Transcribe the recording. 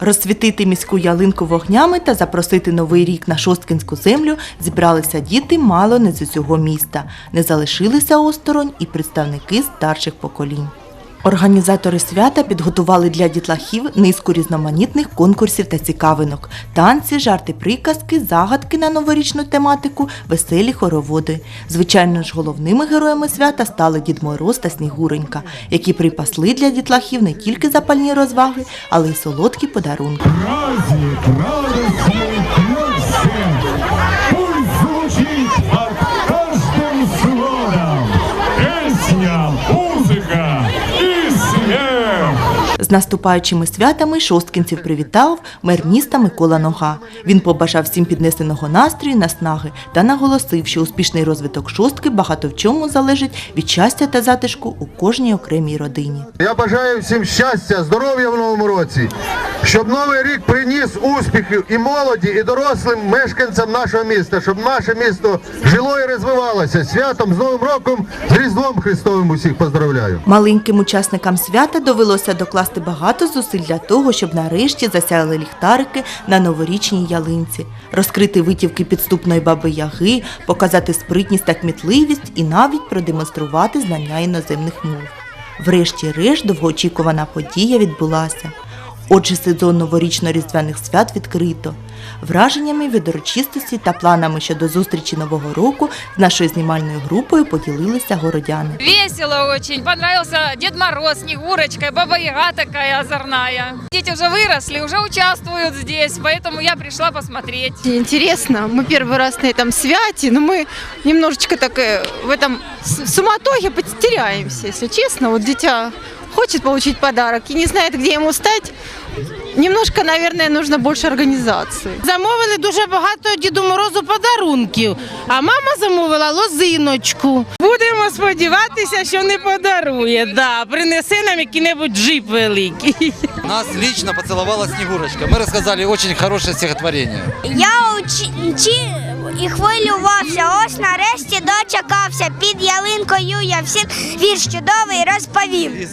Розсвітити міську ялинку вогнями та запросити новий рік на шосткинську землю зібралися діти мало не з усього міста. Не залишилися осторонь і представники старших поколінь. Організатори свята підготували для дітлахів низку різноманітних конкурсів та цікавинок: танці, жарти, приказки, загадки на новорічну тематику, веселі хороводи. Звичайно ж, головними героями свята стали Дід Мороз та Снігуренька, які припасли для дітлахів не тільки запальні розваги, але й солодкі подарунки. Праздник радостный З наступаючими святами шосткінців привітав мер міста Микола Нога. Він побажав всім піднесеного настрою, наснаги та наголосив, що успішний розвиток шостки багато в чому залежить від щастя та затишку у кожній окремій родині. Я бажаю всім щастя, здоров'я в новому році, щоб новий рік приніс успіхів і молоді, і дорослим мешканцям нашого міста, щоб наше місто жило і розвивалося. Святом з Новим роком, з Різдвом Христовим усіх поздравляю. Маленьким учасникам свята довелося докласти багато зусиль для того, щоб нарешті засяяли ліхтарики на новорічній ялинці, розкрити витівки підступної баби Яги, показати спритність та кмітливість і навіть продемонструвати знання іноземних мов. Врешті-решт довгоочікувана подія відбулася. Отже, сезон новорічно-різдвяних свят відкрито. Враженнями від урочистості та планами щодо зустрічі нового року з нашою знімальною групою поділилися городяни. Весело очень. Понравился Дед Мороз, Снегурочка, Баба Яга такая озорная. Дети уже выросли, уже участвуют здесь, поэтому я пришла посмотреть. Интересно, мы первый раз на этом святе, но мы немножечко так э, в этом с- суматохе потеряемся, если честно. Вот дитя хочет получить подарок и не знает, где ему стать. Немножко, наверное, нужно больше организации. Замовили дуже багато Діду Морозу подарунків, а мама замовила лозиночку. Будемо сподіватися, що не подарує. Да, принесе нам який-небудь джип великий. Нас лично поцеловала Снегурочка. Мы рассказали очень хорошее стихотворение. Я учив і хвилювався. Ось нарешті дочекався. Під ялинкою я всім вірш чудовий розповів.